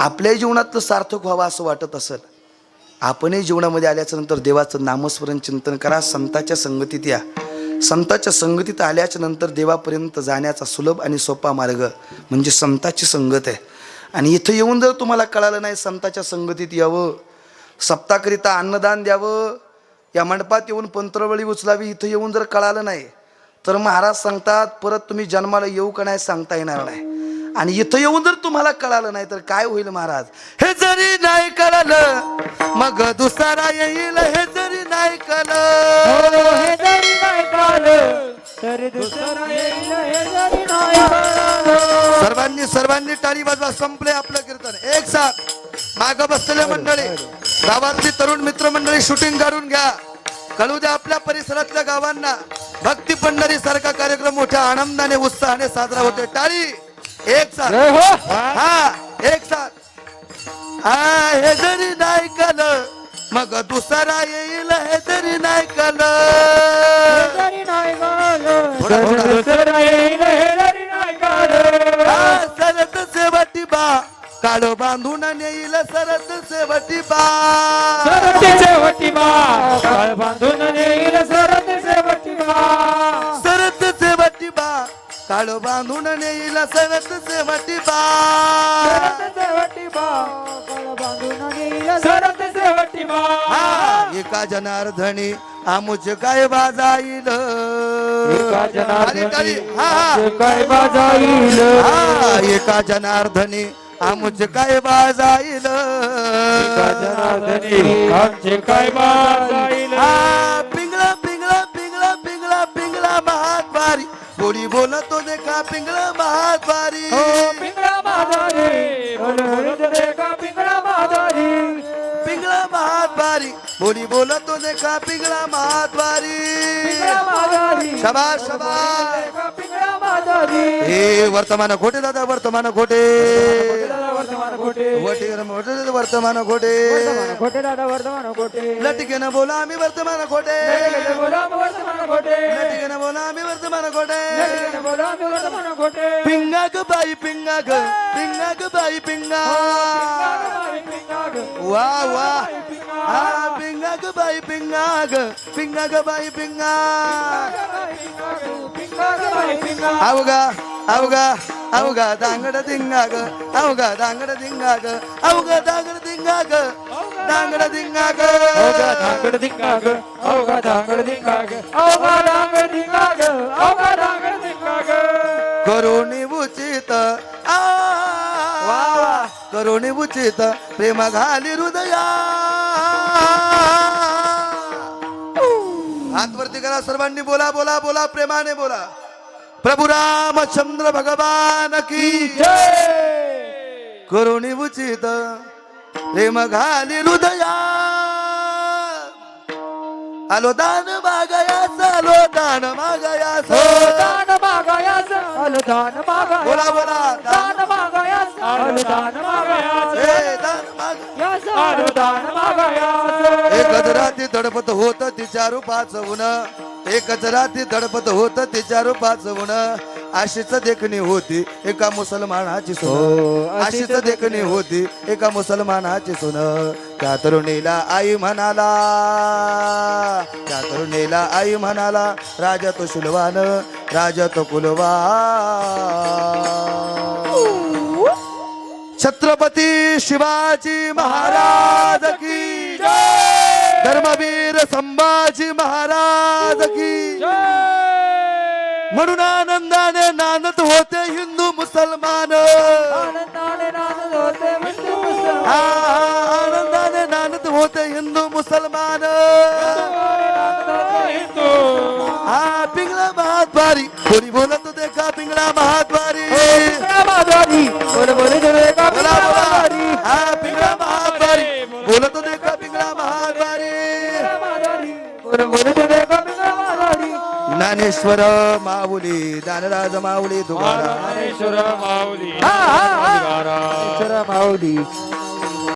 आपल्या जीवनातलं सार्थक व्हावं असं वाटत असेल आपणही जीवनामध्ये आल्याच्यानंतर देवाचं नामस्मरण चिंतन करा संताच्या संगतीत या. संताच्या संगतीत आल्याच्यानंतर देवापर्यंत जाण्याचा सुलभ आणि सोपा मार्ग म्हणजे संताची संगत आहे. आणि इथं येऊन जर तुम्हाला कळालं नाही संताच्या संगतीत यावं सप्ताकरिता अन्नदान द्यावं या मंडपात येऊन पंत्रवळी उचलावी इथं येऊन जर कळालं नाही तर महाराज सांगतात परत तुम्ही जन्माला येऊ का नाही सांगता येणार नाही. आणि इथं येऊन जर तुम्हाला कळालं नाही तर काय होईल महाराज? हे जरी नाही कळालं मग दुसरा येईल हे जरी नाही कळलं. हे जरी नाही कळलं, तरी दुसरं येईल हे जरी नाही कळलं. सर्वांनी सर्वांनी टाळी वाजवा संपले आपलं कीर्तन. एक साथ माग बसलेल्या मंडळी गावातली तरुण मित्र मंडळी शूटिंग काढून घ्या. कळू द्या आपल्या परिसरातल्या गावांना. भक्ती पंढरी सारखा कार्यक्रम मोठ्या आनंदाने उत्साहाने साजरा होतोय. टाळी! एक साथ. हो. हा एक साथ. हा हे जरी नाही कल मग दुसरा येईल हे जरी नाही कल. हे हे. सरत सेवटी बा. काळ बांधून नेईल सरत सेवटी बा. काळ बांधून नेईल. सरत सेवटी बा. काळ बांधून नेईल सेवटी बा. हा, एका जनार्दनी आमुच काय बाजाईल. एका टाळी, टाळी. जनार्दनी काय बाजाईल. हा, एका जनार्दनी आमुच काय बाजाईल. एका जनार्दनी आमचे काय बाजाईल. महाद्वारी कोणी बोलतो देखा पिंगळा महाद्वारी हो पिंगळा माधारी बोल बोल देखा पिंगळा माधारी पिंगळा महाद्वारी कोणी बोलतो देखा पिंगळा महाद्वारी शबाश शबाश हे वर्तमान खोटे दादा वर्तमान खोटे. दादा वर्तमान खोटे वटे मोठे वर्तमान खोटे वर्तमान खोटे दादा वर्तमान खोटे लटकेनं बोला आम्ही वर्तमान खोटे लटकेने बोला वर्तमान खोटे लटकेनं बोला आम्ही वर्तमान खोटे लटकेने बोला ग अवगा दांगड दिंगा ग अवगा दांगड दिंगा ग अवगा दांगड दिंगा ग दांगड दिंगा अवघा ग धांगड धिंगा ग, अवघा धांगड धिंगा ग, अवघा धांगड धिंगा ग, अवघा धांगड धिंगा ग. करुणी उचित करुणी उचित प्रेम घाली हृदया. हात वरती करा सर्वांनी बोला बोला बोला प्रेमाने बोला. प्रभू रामचंद्र भगवान की जय. करुणी उचित प्रेम घाली हृदया आलो दान मागयास आलो दान मागयास दान मागायास, अल दान मागायास. बोला, बोला. दान मागायास, अल दान मागायास. दान मागायास. एकच रात्री धडपत होत तिच्या रूपाचं उन एकच रात्री धडपत होत तिच्या रूपाचं उन अशीच देखणी होती एका मुसलमानाची हो, सुन अशीच अशीच देखणी होती. एका मुसलमानाची सुन. त्या तरुणीला आई म्हणाला त्या तरुणीला आई म्हणाला राजा तो शुलवान राजा तो कुलवा छत्रपती शिवाजी महाराज की जय. धर्मवीर संभाजी महाराज की जय. म्हणून आनंदाने नांदत होते हिंदू मुसलमान आनंदाने नांदत होते हिंदू मुसलमान. हा, हा, आनंदाने नांदत होते हिंदू मुसलमान नांदत होते हिंदू. हा पिंगळा महाद्वारी कोणी बोलत होते का पिंगळा महाद्वारी ज्ञानेश्वर माऊली दानराज माऊली तुकाराम ज्ञानेश्वर माऊली हा, हा, हा. माऊली.